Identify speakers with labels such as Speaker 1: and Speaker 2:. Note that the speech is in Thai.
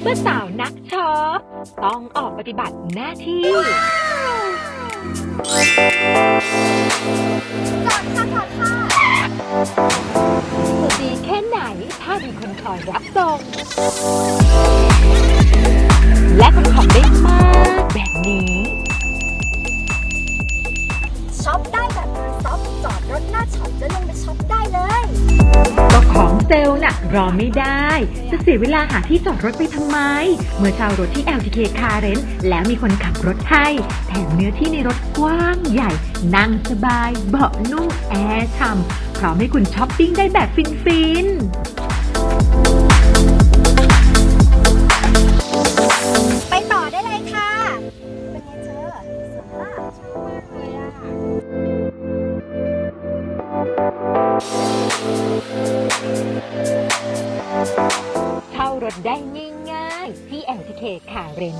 Speaker 1: เมื่อสาวนักช็อปต้องออกปฏิบัติหน้าที่
Speaker 2: จอดค่ะจอดค่ะ
Speaker 1: จะดีแค่ไหนถ้ามีคนคอยรับส่ง
Speaker 2: เซ
Speaker 1: ลน่ะรอไม่ได้ จะเสียเวลาหาที่จอดรถไปทำไม เมื่อเช่ารถที่ LTK Car Rent แล้วมีคนขับรถให้ แถมเนื้อที่ในรถกว้างใหญ่ นั่งสบาย เบาะนุ่มแอร์ฉ่ำพร้อมให้คุณช้อปปิ้งได้แบบฟินๆ
Speaker 2: ไปต่อได้เลยค่ะเป็นไงเธอสวยมากชอบมากเลยอะ
Speaker 1: ดได้ง่ายๆที่แอลทีเคคาเรน